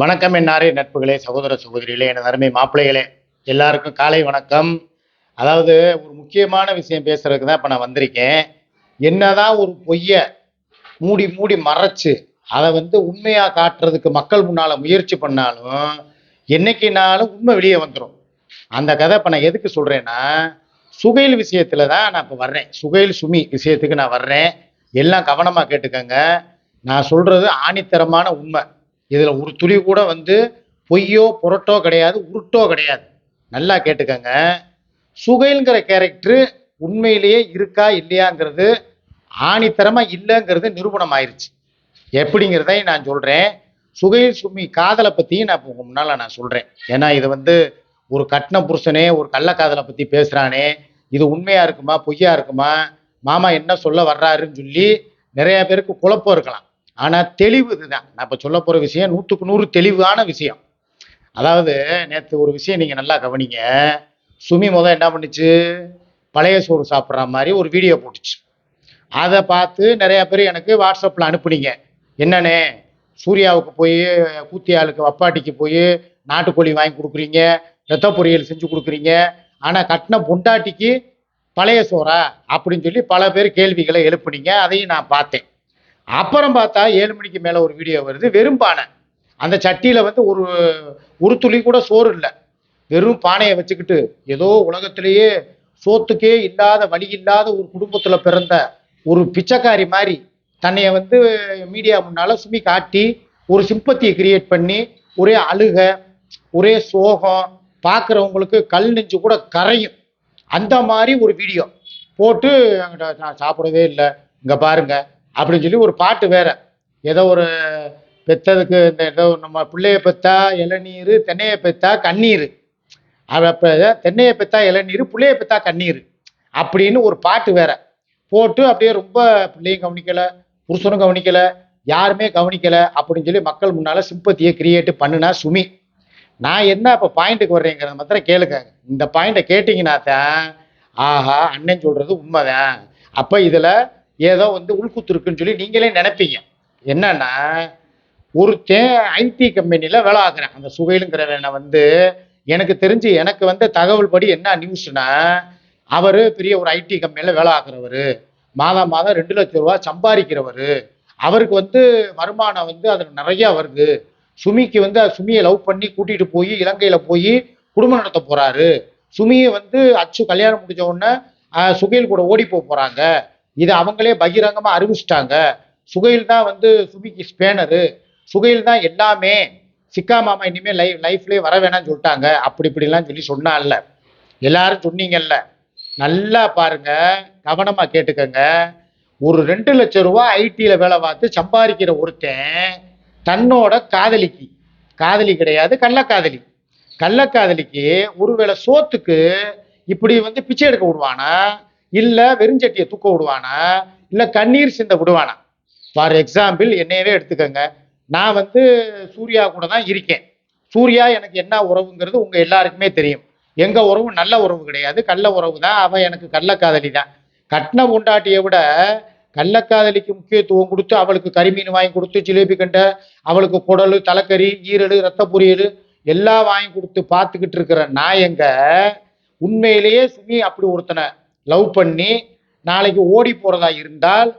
வணக்கம் என்னாரே நட்புகளே சகோதர சகோதரிகளே என அருமை மாப்பிள்ளைகளே. எல்லாருக்கும் காலை வணக்கம். அதாவது ஒரு முக்கியமான விஷயம் பேசுறதுக்கு தான் இப்போ நான் வந்திருக்கேன். என்னதான் ஒரு பொய்ய மூடி மூடி மறைச்சு அதை வந்து உண்மையாக காட்டுறதுக்கு மக்கள் முன்னால் முயற்சி பண்ணாலும் என்னைக்குனாலும் உண்மை வெளியே வந்துடும் அந்த கதை இப்போ நான் எதுக்கு சொல்கிறேன்னா சுகையில் விஷயத்தில் தான் நான் இப்போ வர்றேன். சுகையில் சுமி விஷயத்துக்கு நான் வர்றேன். எல்லாம் கவனமாக கேட்டுக்கங்க. நான் சொல்கிறது ஆணித்தரமான உண்மை. இதில் ஒரு துளி கூட வந்து பொய்யோ புரட்டோ கிடையாது உருட்டோ கிடையாது. நல்லா கேட்டுக்கங்க. சுகைங்கிற கேரக்டரு உண்மையிலேயே இருக்கா இல்லையாங்கிறது ஆணித்தரமாக இல்லைங்கிறது நிரூபணம் ஆயிடுச்சு எப்படிங்கிறதையும் நான் சொல்கிறேன் சுகையில் சுமி காதலை பற்றியும் நான் இப்போ முன்னால் நான் சொல்கிறேன் ஏன்னா இது வந்து ஒரு கட்டின புருஷனே ஒரு கள்ளக்காதலை பற்றி பேசுகிறானே இது உண்மையாக இருக்குமா பொய்யா இருக்குமா? மாமா என்ன சொல்ல வர்றாருன்னு சொல்லி நிறைய பேருக்கு குழப்பம் இருக்கலாம். ஆனால் தெளிவு இதுதான். நான் இப்போ சொல்ல போகிற விஷயம் நூற்றுக்கு நூறு தெளிவான விஷயம். அதாவது நேற்று ஒரு விஷயம் நீங்கள் நல்லா கவனிங்க. சுமி முத என்ன பண்ணுச்சு? பழைய சோறு சாப்பிட்ற மாதிரி ஒரு வீடியோ போட்டுச்சு. அதை பார்த்து நிறைய பேர் எனக்கு வாட்ஸ்அப்பில் அனுப்புனீங்க. என்னண்ணே? சூர்யாவுக்கு போய் கூத்தியாளுக்கு வப்பாட்டிக்கு போய் நாட்டுக்கோழி வாங்கி கொடுக்குறீங்க. ரத்த பொரியல் செஞ்சு கொடுக்குறீங்க. ஆனால் கட்டின பொண்டாட்டிக்கு பழைய சோறா? அப்படின்னு சொல்லி பல பேர் கேள்விகளை எழுப்புனீங்க. அதையும் நான் பார்த்தேன். அப்புறம் பார்த்தா ஏழு மணிக்கு மேலே ஒரு வீடியோ வருது வெறும் பானை. அந்த சட்டியில் வந்து ஒரு ஒரு துளி கூட சோறு இல்லை. வெறும் பானையை வச்சுக்கிட்டு ஏதோ உலகத்திலேயே சோத்துக்கே இல்லாத வழி இல்லாத ஒரு குடும்பத்தில் பிறந்த ஒரு பிச்சைக்காரி மாதிரி தன்னைய வந்து மீடியா முன்னால சுமி காட்டி ஒரு சிம்பத்தியை கிரியேட் பண்ணி ஒரே அழுக ஒரே சோகம் பார்க்குறவங்களுக்கு கல் நெஞ்சு கூட கரையும். அந்த மாதிரி ஒரு வீடியோ போட்டு அங்கிட்ட நான் சாப்பிடவே இல்லை. இங்கே பாருங்கள் அப்படின்னு சொல்லி ஒரு பாட்டு வேற. ஏதோ ஒரு பெத்ததுக்கு இந்த ஏதோ நம்ம பிள்ளைய பெத்தா இளநீர் தென்னையை பெத்தா கண்ணீர். அப்போ தென்னையை பெத்தா இளநீர் பிள்ளைய பெத்தா கண்ணீர் அப்படின்னு ஒரு பாட்டு வேற. போட்டு அப்படியே ரொம்ப பிள்ளையும் கவனிக்கலை புருஷனும் கவனிக்கலை யாருமே கவனிக்கலை அப்படின்னு சொல்லி மக்கள் முன்னால் சிம்பத்தியை கிரியேட் பண்ணுனா சுமி. நான் என்ன இப்போ பாயிண்ட்டுக்கு வர்றேங்கிறத மாத்திரம் கேளுங்க. இந்த பாயிண்ட்டை கேட்டிங்கன்னா தான் ஆஹா அண்ணன் சொல்கிறது உண்மைதான். அப்போ இதில் ஏதோ வந்து உள்குத்து இருக்குன்னு சொல்லி நீங்களே நினைப்பீங்க. என்னன்னா ஒருத்தன் ஐடி கம்பெனியில் வேலை ஆகுறேன். அந்த சுகையிலுங்கிறவனை வந்து எனக்கு தெரிஞ்சு எனக்கு வந்த தகவல் படி என்ன நியூஸ்னா அவர் பெரிய ஒரு ஐடி கம்பெனியில் வேலை ஆகுறவர். மாதம் மாதம் ரெண்டு லட்சம் ரூபா சம்பாதிக்கிறவர். அவருக்கு வந்து வருமானம் வந்து அதில் நிறையா வருது. சுமிக்கு வந்து சுமியை லவ் பண்ணி கூட்டிகிட்டு போய் இலங்கையில் போய் குடும்பம் நடத்த போகிறாரு சுமியை வந்து அச்சு கல்யாணம் முடிஞ்ச உடனே சுகையில் கூட ஓடி போக போகிறாங்க இதை அவங்களே பகிரங்கமாக அறிவிச்சிட்டாங்க. சுகையில் தான் வந்து சுமிக்கு ஸ்பேனரு. சுகையில் தான் எல்லாமே சிக்கா மாமா இனிமேல் லைஃப் லைஃப்லேயே வர வேணாம்னு சொல்லிட்டாங்க. அப்படி இப்படிலாம் சொல்லி சொன்னால எல்லாரும் சொன்னீங்கல்ல. நல்லா பாருங்க. கவனமா கேட்டுக்கங்க. ஒரு ரெண்டு லட்சம் ரூபா ஐடியில் வேலை பார்த்து சம்பாதிக்கிற ஒருத்தன் தன்னோட காதலிக்கு. காதலி கிடையாது கள்ளக்காதலி. கள்ளக்காதலிக்கு ஒருவேளை சோத்துக்கு இப்படி வந்து பிச்சை எடுக்க விடுவானா? இல்ல வெறுஞ்சட்டியை தூக்க விடுவானா? இல்ல கண்ணீர் சிந்த விடுவானா? ஃபார் எக்ஸாம்பிள் என்னையவே எடுத்துக்கோங்க. நான் வந்து சூர்யா கூட தான் இருக்கேன். சூர்யா எனக்கு என்ன உறவுங்கிறது உங்க எல்லாருக்குமே தெரியும். எங்க உறவு நல்ல உறவு கிடையாது. கள்ள உறவு தான். அவன் எனக்கு கள்ளக்காதலி தான். கட்டின உண்டாட்டியை விட கள்ளக்காதலிக்கு முக்கியத்துவம் கொடுத்து அவளுக்கு கரிமீன் வாங்கி கொடுத்து ஜிலேபி கண்டை அவளுக்கு குடல் தலைக்கறி ஈரல் ரத்த பொரியல் எல்லாம் வாங்கி கொடுத்து பார்த்துக்கிட்டு இருக்கிற நாயங்க உண்மையிலேயே சுமி அப்படி ஒருத்தனை லவ் பண்ணி நாளைக்கு ஓடி போகிறதா இருந்தால்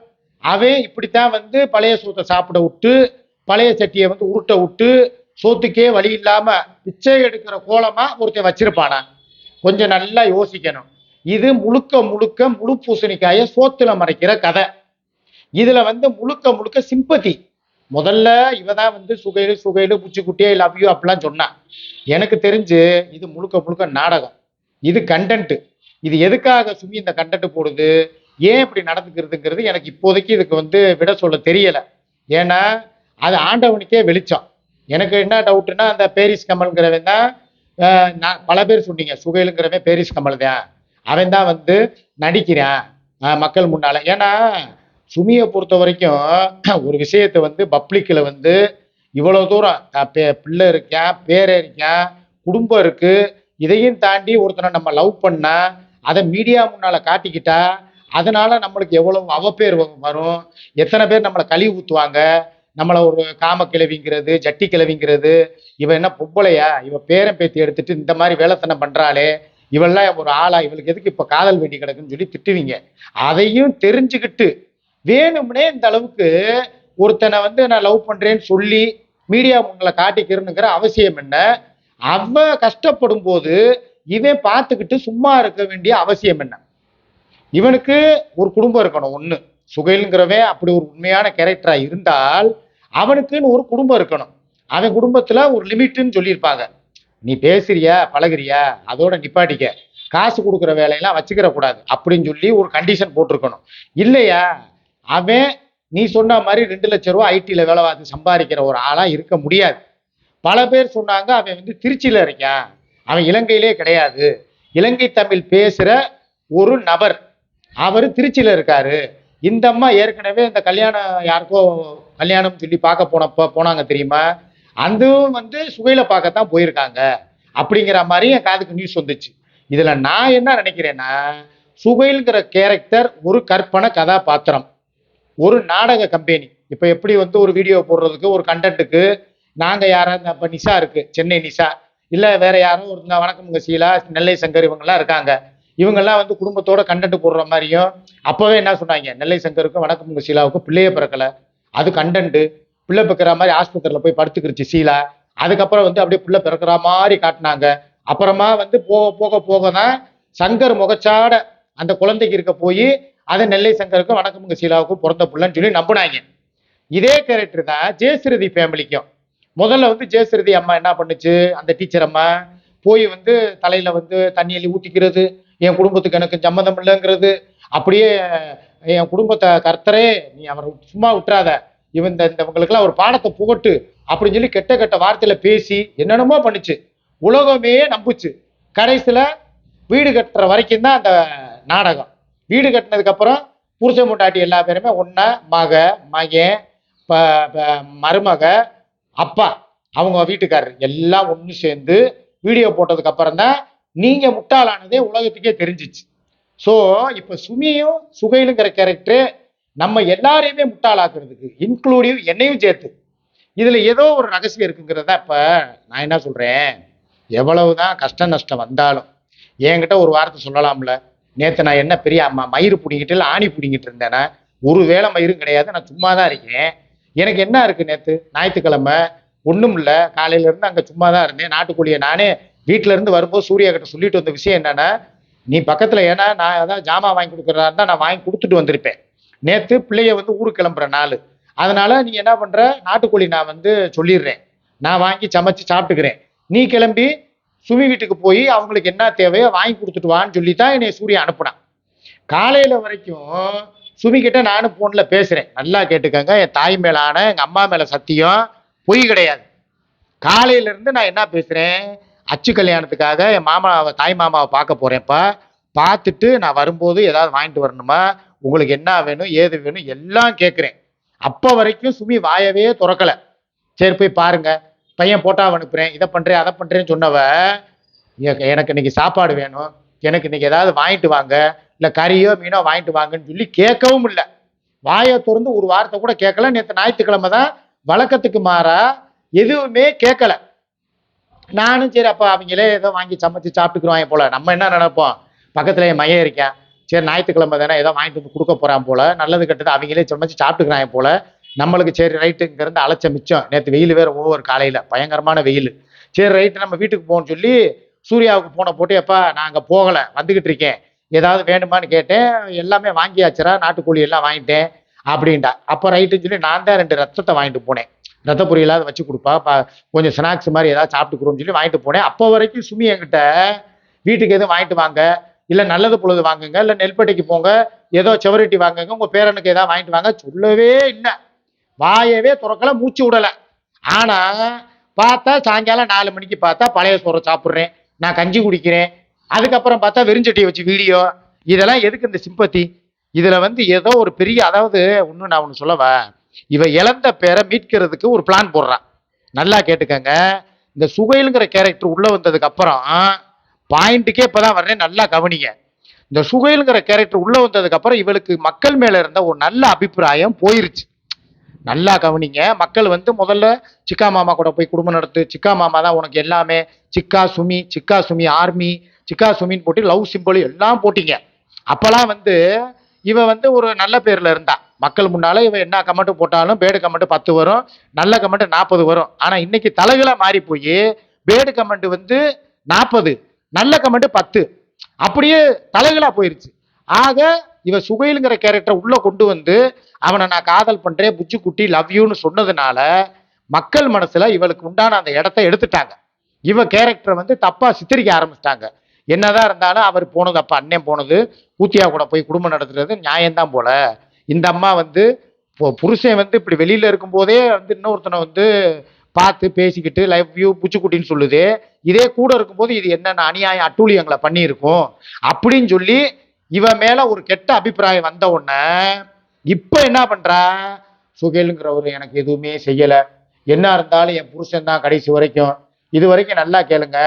அவன் இப்படித்தான் வந்து பழைய சோத்தை சாப்பிட விட்டு பழைய சட்டியை வந்து உருட்ட விட்டு சோத்துக்கே வழி இல்லாமல் பிச்சை எடுக்கிற கோலமாக ஒருத்தன் வச்சிருப்பானா? கொஞ்சம் நல்லா யோசிக்கணும். இது முழுக்க முழுக்க முழு பூசணிக்காய சோத்துல மறைக்கிற கதை. இதுல வந்து முழுக்க முழுக்க சிம்பத்தி முதல்ல இவ தான் வந்து சுகையிலு சுகையிலு புச்சிக்குட்டியே லவ் யூ அப்படிலாம் சொன்னான். எனக்கு தெரிஞ்சு இது முழுக்க முழுக்க நாடகம். இது கண்டென்ட்டு இது எதுக்காக சுமி இந்த கண்டென்ட் போடுது? ஏன் இப்படி நடந்துக்கிறதுங்கிறது எனக்கு இப்போதைக்கு இதுக்கு வந்து விட சொல்ல தெரியல. ஏன்னா அது ஆண்டவனுக்கே வெளிச்சம். எனக்கு என்ன டவுட்னா அந்த பேரிஸ் கமல்ங்கிறவன் தான் நான் பல பேர் சொன்னீங்க சுகைலுங்கிறவன் பேரிஸ் கமல் தான். அவன் தான் வந்து நடிக்கிறான் மக்கள் முன்னால. ஏன்னா சுமியை பொறுத்த வரைக்கும் ஒரு விஷயத்தை வந்து பப்ளிக்கில் வந்து இவ்வளோ தூரம் பே பிள்ளை இருக்கேன் பேர் இருக்கேன் குடும்பம் இருக்கு இதையும் தாண்டி ஒருத்தனை நம்ம லவ் பண்ணால் அதை மீடியா முன்னால் காட்டிக்கிட்டா அதனால நம்மளுக்கு எவ்வளவு அவப்பேர் வரும். எத்தனை பேர் நம்மளை கழுவி ஊற்றுவாங்க நம்மளை ஒரு காம கிளவிங்கிறது ஜட்டி கிளவிங்கிறது இவ என்ன பொம்பளையா? இவன் பேரன் பேத்தி எடுத்துட்டு இந்த மாதிரி வேலைத்தனம் பண்ணுறாளே இவெல்லாம் ஒரு ஆளா? இவளுக்கு எதுக்கு இப்போ காதல் வேண்டி கிடக்குன்னு சொல்லி திட்டுவீங்க. அதையும் தெரிஞ்சுக்கிட்டு வேணும்னே இந்த அளவுக்கு ஒருத்தனை வந்து நான் லவ் பண்ணுறேன்னு சொல்லி மீடியா முன்னில காட்டிக்கிறேனுங்கிற அவசியம் என்ன? அவன் கஷ்டப்படும் போது இவன் பார்த்துக்கிட்டு சும்மா இருக்க வேண்டிய அவசியம் என்ன? இவனுக்கு ஒரு குடும்பம் இருக்கணும் ஒண்ணு. சுகைலுங்கிறவன் அப்படி ஒரு உண்மையான கேரக்டரா இருந்தால் அவனுக்குன்னு ஒரு குடும்பம் இருக்கணும். அவன் குடும்பத்துல ஒரு லிமிட்னு சொல்லியிருப்பாங்க. நீ பேசுறியா பழகுறியா அதோட நிப்பாட்டிக்க. காசு கொடுக்குற வேலையெல்லாம் வச்சுக்கிற கூடாது. அப்படின்னு சொல்லி ஒரு கண்டிஷன் போட்டிருக்கணும். இல்லையா? அவன் நீ சொன்ன மாதிரி ரெண்டு லட்ச ரூபா ஐடியில் வேலை பார்த்து சம்பாதிக்கிற ஒரு ஆளாக இருக்க முடியாது. பல பேர் சொன்னாங்க அவன் வந்து திருச்சியில் இருக்கான். அவன் இலங்கையிலே கிடையாது. இலங்கை தமிழ் பேசுகிற ஒரு நபர். அவர் திருச்சியில் இருக்காரு. இந்த அம்மா ஏற்கனவே இந்த கல்யாணம் யாருக்கோ கல்யாணம் சொல்லி பார்க்க போனப்போ போனாங்க தெரியுமா? அதுவும் வந்து சுகையில பார்க்கத்தான் போயிருக்காங்க. அப்படிங்கிற மாதிரி என் காதுக்கு நியூஸ் வந்துச்சு. இதில் நான் என்ன நினைக்கிறேன்னா சுகைல்ங்கிற கேரக்டர் ஒரு கற்பனை கதாபாத்திரம். ஒரு நாடக கம்பெனி இப்போ எப்படி வந்து ஒரு வீடியோ போடுறதுக்கு ஒரு கண்டென்ட்டுக்கு நாங்கள் யாராவது இப்போ நிஷா இருக்குது சென்னை நிஷா இல்லை வேற யாரும் ஒருங்க வணக்கம்ங்க சீலா நெல்லை சங்கர் இவங்கெல்லாம் இருக்காங்க. இவங்கெல்லாம் வந்து குடும்பத்தோட கண்டென்ட் போடுற மாதிரியும் அப்போவே என்ன சொன்னாங்க? நெல்லை சங்கருக்கும் வணக்கம்ங்க சீலாவுக்கும் பிள்ளையே பிறக்கல. அது கண்டென்ட்டு பிள்ளை பிறக்கிற மாதிரி ஆஸ்பத்திரியில் போய் படுத்துக்கிருச்சு சீலா. அதுக்கப்புறம் வந்து அப்படியே பிள்ளை பிறக்கிற மாதிரி காட்டினாங்க. அப்புறமா வந்து போக போக போக தான் சங்கர் முகச்சாட அந்த குழந்தைக்கு இருக்க போய் அதை நெல்லை சங்கருக்கும் வணக்கமுங்க சீலாவுக்கும் பிறந்த பிள்ளைன்னு சொல்லி நம்பினாங்க. இதே கேரக்டர் தான் ஜெயஸ்ரீதி ஃபேமிலிக்கும் முதல்ல வந்து ஜெயஸ்ரீதி அம்மா என்ன பண்ணுச்சு? அந்த டீச்சர் அம்மா போய் வந்து தலையில வந்து தண்ணி அள்ளி என் குடும்பத்துக்கு எனக்கு சம்மந்தம் இல்லைங்கிறது அப்படியே என் குடும்பத்தை கர்த்தரே நீ அவரை சும்மா விட்டுறாத. இவன் இந்த இவங்களுக்கெல்லாம் ஒரு பாடத்தை புகட்டு அப்படின்னு சொல்லி கெட்ட கெட்ட வார்த்தையில பேசி என்னென்னமோ பண்ணுச்சு. உலகமே நம்புச்சு. கடைசியில வீடு கட்டுற வரைக்கும் தான் அந்த நாடகம். வீடு கட்டினதுக்கு அப்புறம் புருஷன் முட்டாட்டி எல்லா பேருமே ஒன்னா மக மகன் ப- மருமக அப்பா அவங்க வீட்டுக்காரர் எல்லாம் ஒன்று சேர்ந்து வீடியோ போட்டதுக்கு அப்புறம் தான் நீங்க முட்டாளானதே உலகத்துக்கே தெரிஞ்சிச்சு. ஸோ இப்போ சுமியும் சுகையிலுங்கிற கேரக்டரு நம்ம எல்லாரையுமே முட்டாளாக்குறதுக்கு இன்க்ளூடிவ் என்னையும் சேர்த்து. இதில் ஏதோ ஒரு ரகசியம் இருக்குங்கிறத இப்போ நான் என்ன சொல்கிறேன் எவ்வளவு தான் கஷ்ட நஷ்டம் வந்தாலும் என்கிட்ட ஒரு வார்த்தை சொல்லலாம்ல. நேற்று நான் என்ன பெரிய அம்மா மயிறு பிடிங்கிட்டு இல்லை ஆணி பிடிங்கிட்டு இருந்தேன்னா ஒரு வேளை மயிரும் கிடையாது நான் சும்மா தான் இருக்கேன். எனக்கு என்ன இருக்கு நேத்து? ஞாயிற்றுக்கிழமை. ஒன்றும் இல்லை. காலையில இருந்து சும்மா தான் இருந்தேன். நாட்டுக்கோழியை நானே வீட்டிலேருந்து வரும்போது சூர்யா கிட்ட சொல்லிட்டு வந்த விஷயம் என்னன்னா நீ பக்கத்துல ஏன்னா நான் ஏதாவது ஜாமான் வாங்கி கொடுக்குறதா இருந்தால் நான் வாங்கி கொடுத்துட்டு வந்திருப்பேன். நேத்து பிள்ளைய வந்து ஊருக்கு கிளம்புற நாள். அதனால நீ என்ன பண்ற? நாட்டுக்கோழி நான் வந்து சொல்லிடுறேன். நான் வாங்கி சமைச்சு சாப்பிட்டுக்கிறேன். நீ கிளம்பி சுமி வீட்டுக்கு போய் அவங்களுக்கு என்ன தேவையோ வாங்கி கொடுத்துட்டு வான்னு சொல்லி தான் என்னை சூர்யா அனுப்புனான். காலையில வரைக்கும் சுமி கிட்ட நானும் ஃபோனில் பேசுறேன். நல்லா கேட்டுக்கங்க. என் தாய் மேலான எங்கள் எங்க அம்மா மேல சத்தியம் பொய் கிடையாது. காலையில இருந்து நான் என்ன பேசுறேன்? அச்சு கல்யாணத்துக்காக என் மாமாவை தாய் மாமாவை பார்க்க போறேன்ப்பா. பார்த்துட்டு நான் வரும்போது ஏதாவது வாங்கிட்டு வரணுமா? உங்களுக்கு என்ன வேணும் ஏது வேணும் எல்லாம் கேட்குறேன் அப்போ வரைக்கும் சுமி வாயவே திறக்கல. சரி போய் பாருங்க. பையன் போட்டால் அனுப்புகிறேன் இதை பண்ணுறேன் அதை பண்ணுறேன்னு சொன்னவ எனக்கு இன்னைக்கு சாப்பாடு வேணும். எனக்கு இன்னைக்கு ஏதாவது வாங்கிட்டு வாங்க. இல்லை கறியோ மீனோ வாங்கிட்டு வாங்கன்னு சொல்லி கேட்கவும் இல்லை. வாயை திறந்து ஒரு வாரத்தை கூட கேட்கல. நேற்று ஞாயிற்றுக்கிழமை தான் வழக்கத்துக்கு மாறா எதுவுமே கேட்கல. நானும் சரி அப்போ அவங்களே ஏதோ வாங்கி சமைச்சு சாப்பிட்டுக்குருவாங்க போல. நம்ம என்ன நினைப்போம்? பக்கத்துல என் மையம் இருக்கேன். சரி ஞாயிற்றுக்கிழமை தானே ஏதோ வாங்கிட்டு வந்து கொடுக்க போறான் போல. நல்லது கெட்டது அவங்களே சமைச்சு சாப்பிட்டுக்கிறாங்க போல. நம்மளுக்கு சரி ரைட்டு இங்கேருந்து அலைச்ச மிச்சம். நேற்று வெயில் வேற ஒவ்வொரு காலையில. பயங்கரமான வெயில். சரி ரைட்டு நம்ம வீட்டுக்கு போகணும்னு சொல்லி சூர்யாவுக்கு போன போட்டு எப்பா நான் அங்கே போகலை. வந்துகிட்டு இருக்கேன். ஏதாவது வேணுமான்னு கேட்டேன் எல்லாமே வாங்கியாச்சுரா நாட்டுக்கோழி எல்லாம் வாங்கிட்டேன் அப்படின்டா. அப்போ ரைட்டுன்னு சொல்லி நான் தான் ரெண்டு ரத்தத்தை வாங்கிட்டு போனேன். ரத்த பொரியலாவது வச்சு கொடுப்பா பா- கொஞ்சம் ஸ்நாக்ஸ் மாதிரி ஏதாவது சாப்பிட்டுக்கிறோன்னு சொல்லி வாங்கிட்டு போனேன். அப்போ வரைக்கும் சுமி என்கிட்ட வீட்டுக்கு எதுவும் வாங்கிட்டு வாங்க இல்லை நல்லது பொழுது வாங்குங்க இல்லை நெல்பட்டைக்கு போங்க ஏதோ செவரிட்டி வாங்குங்க உங்கள் பேரனுக்கு ஏதாவது வாங்கிட்டு வாங்க சொல்லவே இல்லை. வாயவே துறக்கலை மூச்சு விடலை. ஆனால் பார்த்தா சாயங்காலம் நாலு மணிக்கு பார்த்தா பழைய சோறை சாப்பிட்றேன். நான் கஞ்சி குடிக்கிறேன். அதுக்கப்புறம் பார்த்தா வெறிஞ்சட்டியை வச்சு வீடியோ இதெல்லாம் எதுக்கு இந்த சிம்பத்தி இதில் வந்து ஏதோ ஒரு பெரிய அதாவது ஒன்று நான் ஒன்று சொல்லவா? இவ இழந்த பேரை மீட்கிறதுக்கு ஒரு பிளான் போடுறான் நல்லா கேட்டுக்கங்க. இந்த சுகைலுங்கிற கேரக்டர் உள்ளே வந்ததுக்கு அப்புறம் பாயிண்ட்டுக்கே இப்பதான் வர்றேன் நல்லா கவனிங்க. இந்த சுகைலுங்கிற கேரக்டர் உள்ளே வந்ததுக்கு அப்புறம் இவளுக்கு மக்கள் மேலே இருந்த ஒரு நல்ல அபிப்பிராயம் போயிருச்சு. நல்லா கவனிங்க. மக்கள் வந்து முதல்ல சிக்கா மாமா கூட போய் குடும்பம் நடத்து. சிக்கா மாமா தான் உனக்கு எல்லாமே. சிக்கா சுமி சிக்கா சுமி ஆர்மி சிக்கா சுமின்னு போட்டு லவ் சிம்பிள் எல்லாம் போட்டிங்க. அப்போல்லாம் வந்து இவ வந்து ஒரு நல்ல பேரில் இருந்தா. மக்கள் முன்னால் இவன் என்ன கமெண்ட் போட்டாலும் பேடு கமெண்ட் பத்து வரும். நல்ல கமெண்ட் நாற்பது வரும். ஆனால் இன்னைக்கு தலைகளா மாறி போய் பேடு கமெண்ட் வந்து நாற்பது நல்ல கமெண்ட் பத்து. அப்படியே தலைகளாக போயிருச்சு. ஆக இவன் சுகைலுங்கிற கேரக்டரை உள்ளே கொண்டு வந்து அவனை நான் காதல் பண்ணுறேன் புச்சு குட்டி லவ் யூன்னு சொன்னதுனால மக்கள் மனசில் இவளுக்கு உண்டான அந்த இடத்த எடுத்துட்டாங்க. இவ கேரக்டரை வந்து தப்பாக சித்தரிக்க ஆரம்பிச்சிட்டாங்க. என்னதான் இருந்தாலும் அவர் போனது அப்போ அண்ணன் போனது கூத்தியா கூட போய் குடும்பம் நடத்துறது நியாயம்தான் போல. இந்த அம்மா வந்து இப்போ புருஷன் வந்து இப்படி வெளியில் இருக்கும்போதே வந்து இன்னொருத்தனை வந்து பார்த்து பேசிக்கிட்டு லைவ் வியூ பூச்சிக்குட்டின்னு சொல்லுது. இதே கூட இருக்கும்போது இது என்னென்ன அநியாயம் அட்டூழியங்களை பண்ணியிருக்கும். அப்படின்னு சொல்லி இவன் மேல ஒரு கெட்ட அபிப்பிராயம் வந்த உடனே இப்ப என்ன பண்றா? சுகேலுங்கிறவர் எனக்கு எதுவுமே செய்யல. என்ன இருந்தாலும் என் புருஷன் தான் கடைசி வரைக்கும். இது வரைக்கும் நல்லா கேளுங்க.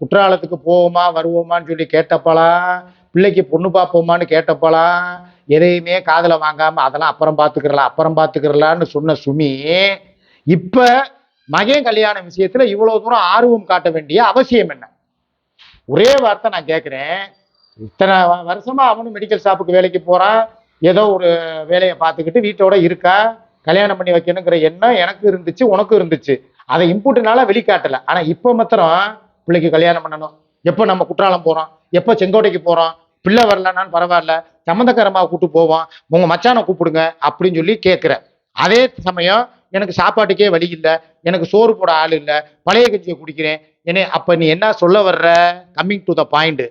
குற்றாலத்துக்கு போவோமா வருவோமான்னு சொல்லி கேட்டப்பலாம் பிள்ளைக்கு பொண்ணு பார்ப்போமான்னு கேட்டப்பலாம் எதையுமே காதில் வாங்காம அதெல்லாம் அப்புறம் பார்த்துக்கிறலாம் அப்புறம் பார்த்துக்கிறலான்னு சொன்ன சுமி இப்ப மகன் கல்யாண விஷயத்துல இவ்வளவு தூரம் ஆர்வம் காட்ட வேண்டிய அவசியம் என்ன? ஒரே வார்த்தை நான் கேட்குறேன் இத்தனை வருஷமாக வருஷமா அவனும் மெடிக்கல் ஷாப்புக்கு வேலைக்கு போறான். ஏதோ ஒரு வேலையை பார்த்துக்கிட்டு வீட்டோட இருக்கா? கல்யாணம் பண்ணி வைக்கணுங்கிற எண்ணம் எனக்கு இருந்துச்சு உனக்கும் இருந்துச்சு. அதை இம்புட்டுனால வெளிக்காட்டல. ஆனா இப்போ மாத்திரம் பிள்ளைக்கு கல்யாணம் பண்ணணும். எப்போ நம்ம குற்றாலம் போறோம்? எப்போ செங்கோட்டைக்கு போறோம்? பிள்ளை வரலனாலும் பரவாயில்ல. சம்மந்தக்காரமாக கூப்பிட்டு போவோம். உங்க மச்சானை கூப்பிடுங்க அப்படின்னு சொல்லி கேட்குற அதே சமயம் எனக்கு சாப்பாட்டுக்கே வழி இல்லை. எனக்கு சோறு போட ஆள் இல்லை. பழைய கஞ்சியை குடிக்கிறேன். என்ன அப்போ நீ என்ன சொல்ல வர்ற? கம்மிங் டு த பாயிண்ட்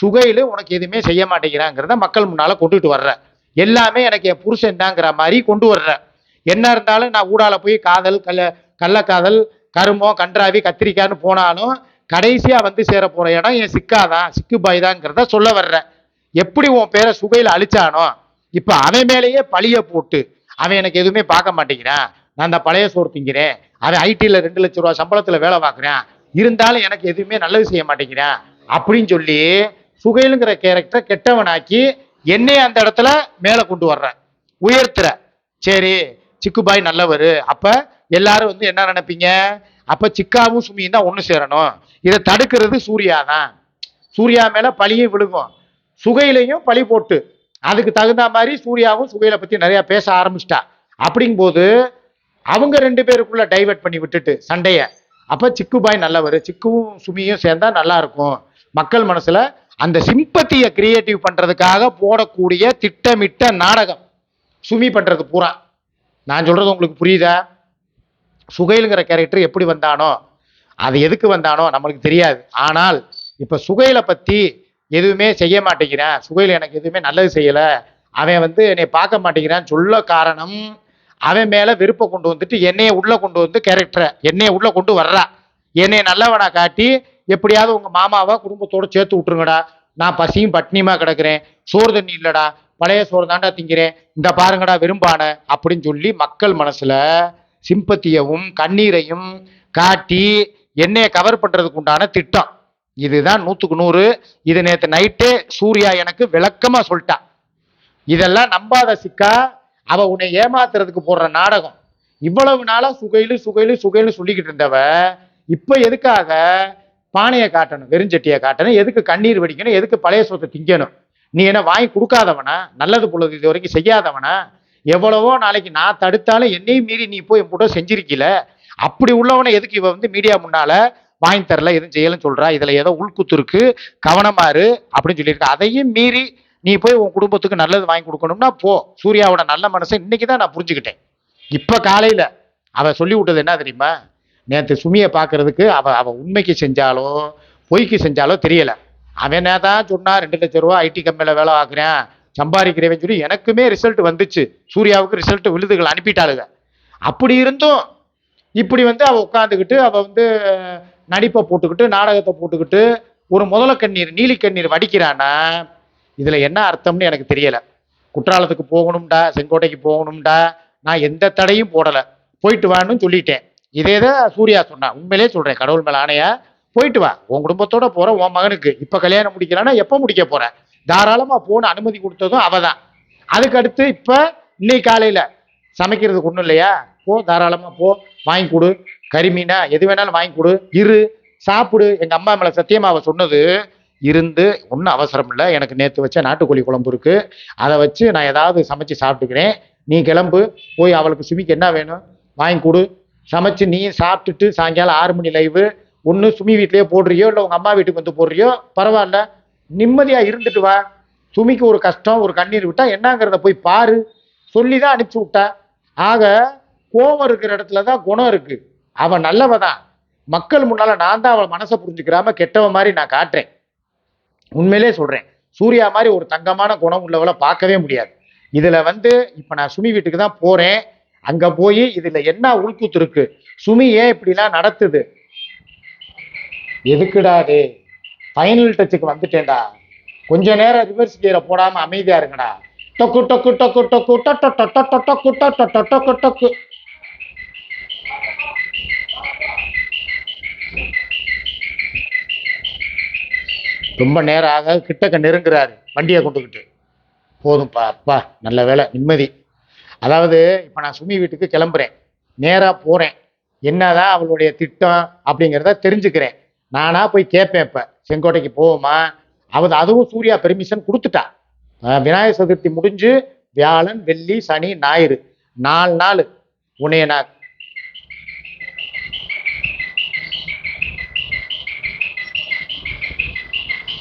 சுகையில உனக்கு எதுவுமே செய்ய மாட்டேங்கிறாங்கிறத மக்கள் முன்னால் கொண்டுட்டு வர்ற. எல்லாமே எனக்கு என் புருஷன் தாங்கிற மாதிரி கொண்டு வர்ற. என்ன இருந்தாலும் நான் ஊடால போய் காதல் கல்ல கள்ளக்காதல் கருமம் கன்றாவி கத்திரிக்கான்னு போனாலும் கடைசியாக வந்து சேர போகிற இடம் என் சிக்காதான் சிக்கு பாய் தாங்கிறத சொல்ல வர்ற. எப்படி உன் பேரை சுகையில் அழிச்சானோ இப்போ அவன் மேலேயே பழிய போட்டு அவன் எனக்கு எதுவுமே பார்க்க மாட்டேங்கிறான். நான் அந்த பழைய சோறு திங்கிறேன். அவன் ஐடியில் ரெண்டு லட்ச ரூபா சம்பளத்தில் வேலை பார்க்குறேன். இருந்தாலும் எனக்கு எதுவுமே நல்லது செய்ய மாட்டேங்கிறான். அப்படின்னு சொல்லி சுகைலுங்கிற கேரக்டர் கெட்டவனாக்கி என்னைய அந்த இடத்துல மேல கொண்டு வர்ற. உயர்த்துற. சரி சிக்குபாய் நல்லவர். அப்ப எல்லாரும் வந்து என்ன நினைப்பீங்க? அப்ப சிக்காவும் சுமியும் தான் ஒண்ணு சேரணும். இதை தடுக்கிறது சூர்யா தான். சூர்யா மேல பழியும் விழுகும். சுகையிலையும் பழி போட்டு. அதுக்கு தகுந்த மாதிரி சூர்யாவும் சுகையில பத்தி நிறைய பேச ஆரம்பிச்சிட்டா. அப்படிங்கும்போது அவங்க ரெண்டு பேருக்குள்ள டைவர்ட் பண்ணி விட்டுட்டு சண்டைய. அப்ப சிக்குபாய் நல்லவர். சிக்குவும் சுமியும் சேர்ந்தா நல்லா இருக்கும். மக்கள் மனசுல அந்த சிம்பத்தியை கிரியேட்டிவ் பண்ணுறதுக்காக போடக்கூடிய திட்டமிட்ட நாடகம். சுமி பண்ணுறது பூரா. நான் சொல்கிறது உங்களுக்கு புரியுதா? சுகைலுங்கிற கேரக்டர் எப்படி வந்தானோ அது எதுக்கு வந்தானோ நம்மளுக்கு தெரியாது. ஆனால் இப்போ சுகையில பற்றி எதுவுமே செய்ய மாட்டேங்கிறேன். சுகையில் எனக்கு எதுவுமே நல்லது செய்யலை. அவன் வந்து என்னை பார்க்க மாட்டேங்கிறான்னு சொல்ல காரணம் அவன் மேலே வெறுப்பை கொண்டு வந்துட்டு என்னையை உள்ளே கொண்டு வந்து கேரக்டரை என்னையை உள்ளே கொண்டு வர்றா. என்னை நல்லவனாக காட்டி எப்படியாவது உங்கள் மாமாவை குடும்பத்தோடு சேர்த்து விட்டுருங்கடா. நான் பசியும் பட்னியுமா கிடக்கிறேன். சோறு தண்ணி இல்லைடா. பழைய சோறு தாண்டா திங்கிறேன். இந்த பாருங்கடா விரும்பான அப்படின்னு சொல்லி மக்கள் மனசில் சிம்பத்தியவும் கண்ணீரையும் காட்டி என்னையை கவர் பண்ணுறதுக்கு உண்டான திட்டம். இதுதான் நூற்றுக்கு நூறு. இது நேற்று நைட்டே சூர்யா எனக்கு விளக்கமாக சொல்லிட்டா. இதெல்லாம் நம்பாத சிக்கா. அவ உன்னை ஏமாத்துறதுக்கு போடுற நாடகம். இவ்வளவு நாளாக சுகையிலு சுகையிலு சுகையிலும் சொல்லிக்கிட்டு இருந்தவ இப்போ எதுக்காக பானையை காட்டணும் வெறுஞ்சட்டியை காட்டணும். எதுக்கு கண்ணீர் வடிக்கணும்? எதுக்கு பழைய சொத்தை திங்கணும்? நீ என்ன வாங்கி கொடுக்காதவனா? நல்லது பொழுது இது வரைக்கும் செய்யாதவனா? எவ்வளவோ நாளைக்கு நான் தடுத்தாலும் என்னையும் மீறி நீ போய் என் செஞ்சிருக்கல? அப்படி உள்ளவனை எதுக்கு இவ வந்து மீடியா முன்னால வாங்கி தரல எதுவும் செய்யலன்னு சொல்றா? இதுல ஏதோ உள்குத்து இருக்கு கவனமாறு அப்படின்னு சொல்லியிருக்க. அதையும் மீறி நீ போய் உன் குடும்பத்துக்கு நல்லது வாங்கி கொடுக்கணும்னா போ. சூர்யாவோட நல்ல மனசை இன்னைக்கு தான் நான் புரிஞ்சுக்கிட்டேன். இப்ப காலையில அவ சொல்லி விட்டது என்ன தெரியுமா? நேற்று சுமியை பார்க்கறதுக்கு அவ அவ உண்மைக்கு செஞ்சாலோ பொய்க்கு செஞ்சாலோ தெரியல. அவன் தான் சொன்னா ரெண்டு லட்ச ரூபா ஐடி கம்பெனியில் வேலை பார்க்குறேன் சம்பாதிக்கிறேன்னு சொல்லி எனக்குமே ரிசல்ட் வந்துச்சு. சூர்யாவுக்கு ரிசல்ட் விழுதுகள் அனுப்பிட்டாளுங்க. அப்படி இருந்தும் இப்படி வந்து அவள் உட்காந்துக்கிட்டு அவள் வந்து நடிப்பை போட்டுக்கிட்டு நாடகத்தை போட்டுக்கிட்டு ஒரு முதல கண்ணீர் நீலி கண்ணீர் வடிக்கிறான்னா இதில் என்ன அர்த்தம்னு எனக்கு தெரியலை. குற்றாலத்துக்கு போகணும்டா செங்கோட்டைக்கு போகணும்டா நான் எந்த தடையும் போடலை. போயிட்டு வான்னு சொல்லிட்டேன். இதே தான் சூர்யா சொன்னா உண்மையிலே சொல்றேன் கடவுள் மேல ஆணையா? போயிட்டு வா. உன் குடும்பத்தோட போற உன் மகனுக்கு. இப்ப கல்யாணம் முடிக்கலன்னா எப்ப முடிக்க போற? தாராளமா போன அனுமதி கொடுத்ததும் அவ தான் அதுக்கடுத்து இப்போ இப்ப இன்னைக்கு காலையில சமைக்கிறதுக்கு ஒன்றும் இல்லையா? போ தாராளமாக போ. வாங்கி கொடு. கறிமீனா எது வேணாலும் வாங்கி கொடு. இரு. சாப்பிடு. எங்கள் அம்மா மேலே சத்தியமாவை சொன்னது இருந்து ஒன்றும் அவசரம் இல்லை. எனக்கு நேற்று வச்ச நாட்டுக்கோழி குழம்பு இருக்குது அதை வச்சு நான் ஏதாவது சமைச்சு சாப்பிட்டுக்கிறேன். நீ கிளம்பு. போய் அவளுக்கு சுமிக்கு என்ன வேணும்? வாங்கி கொடு. சமைச்சு நீ சாப்பிட்டுட்டு சாயங்காலம் ஆறு மணி லைவு ஒன்று சுமி வீட்லேயே போடுறியோ இல்லை உங்கள் அம்மா வீட்டுக்கு வந்து போடுறியோ பரவாயில்ல. நிம்மதியாக இருந்துட்டு வா. சுமிக்கு ஒரு கஷ்டம் ஒரு கண்ணீர் விட்டா என்னங்கிறத போய் பாரு. சொல்லி தான் அனுப்பிச்சி விட்டா. ஆக கோவம் இருக்கிற இடத்துல தான் குணம் இருக்குது அவன் நல்லவ தான். மக்கள் முன்னால் நான் தான் அவள் மனசை புரிஞ்சுக்கிறாம கெட்டவ மாதிரி நான் காட்டுறேன். உண்மையிலே சொல்கிறேன் சூர்யா மாதிரி ஒரு தங்கமான குணம் உள்ளவளை பார்க்கவே முடியாது. இதில் வந்து இப்போ நான் சுமி வீட்டுக்கு தான் போகிறேன் அங்க போய் இதுல என்ன உள்கூத்து இருக்கு? சுமி ஏன் இப்படிலாம் நடத்துது? எதுக்குடா டே ஃபைனல் டச்சுக்கு வந்துட்டேன்டா. கொஞ்ச நேரம் ரிவர்ஸ் கியரை போடாம அமைதியா இருங்கடா. டொக்கு டொக்கு டொக்கு டொக்கு டொட்டு டொட்டு டொக்கு டொட்டு டொக்கு டொக்கு. ரொம்ப நேரம் ஆக கிட்டக்க நெருங்குறாரு. வண்டியை கொண்டுக்கிட்டு. போதும்ப்பா அப்பா நல்ல வேலை நிம்மதி. அதாவது இப்போ நான் சுமி வீட்டுக்கு கிளம்புறேன். நேராக போகிறேன் என்னதான் அவளுடைய திட்டம் அப்படிங்கிறத தெரிஞ்சுக்கிறேன். நானாக போய் கேட்பேன் இப்போ செங்கோட்டைக்கு போவோமா? அவ அதுவும் சூர்யா பெர்மிஷன் கொடுத்துட்டா. விநாயகர் சதுர்த்தி முடிஞ்சு வியாழன் வெள்ளி சனி ஞாயிறு. நாலு நாள். உன்னைய நான்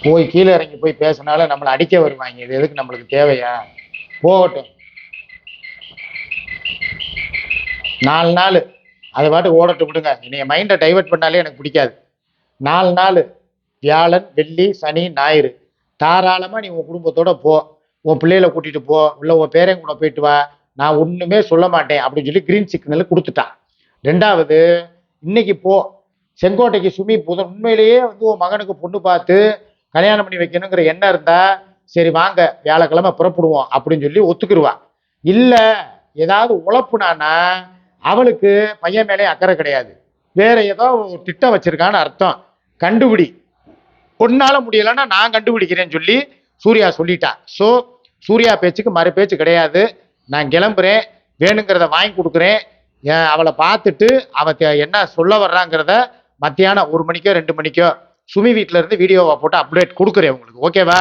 போய் கீழே இறங்கி போய் பேசினாலும் நம்மளை அடிக்க வருவாங்க. இது எதுக்கு நம்மளுக்கு தேவையா? போகட்டும். நாலு நாள். அதை பாட்டு ஓடட்டு விடுங்க. என்னைய மைண்டை டைவர்ட் பண்ணாலே எனக்கு பிடிக்காது. நாலு நாள். வியாழன் வெள்ளி சனி ஞாயிறு. தாராளமாக நீ உன் குடும்பத்தோட போ. உன் பிள்ளைகளை கூட்டிகிட்டு போ. இல்லை உன் பேரையும் கூட போயிட்டு வா. நான் ஒன்றுமே சொல்ல மாட்டேன். அப்படின்னு சொல்லி கிரீன் சிக்னல் கொடுத்துட்டான். ரெண்டாவது இன்னைக்கு போ. செங்கோட்டைக்கு சுமி புதன் உண்மையிலேயே வந்து உன் மகனுக்கு பொண்ணு பார்த்து கல்யாணம் பண்ணி வைக்கணுங்கிற எண்ணம் இருந்தால் சரி வாங்க வியாழக்கிழமை புறப்படுவோம் அப்படின்னு சொல்லி ஒத்துக்கிருவா. இல்லை ஏதாவது உழப்புனானா அவளுக்கு பையன் மேலே அக்கறை கிடையாது. வேற ஏதோ ஒரு திட்டம் வச்சிருக்கான்னு அர்த்தம். கண்டுபிடி. உன்னால முடியலைன்னா நான் கண்டுபிடிக்கிறேன்னு சொல்லி சூர்யா சொல்லிட்டா. ஸோ சூர்யா பேச்சுக்கு மறு பேச்சு கிடையாது. நான் கிளம்புறேன். வேணுங்கிறத வாங்கி கொடுக்குறேன். ஏன் அவளை பார்த்துட்டு அவ என்ன சொல்ல வர்றாங்கிறத மத்தியானம் ஒரு மணிக்கோ ரெண்டு மணிக்கோ சுமி வீட்டில இருந்து வீடியோவை போட்டு அப்டேட் கொடுக்குறேன் உங்களுக்கு. ஓகேவா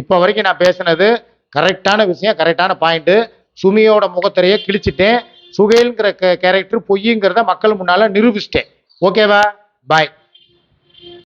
இப்போ வரைக்கும் நான் பேசுனது கரெக்டான விஷயம் கரெக்டான பாயிண்ட்டு சுமியோட முகத்திரையே கிழிச்சிட்டேன். சுகைல்ங்கிற கேரக்டர் பொய்யுங்கிறத மக்கள் முன்னால நிரூபிச்சிட்டேன். ஓகேவா பாய்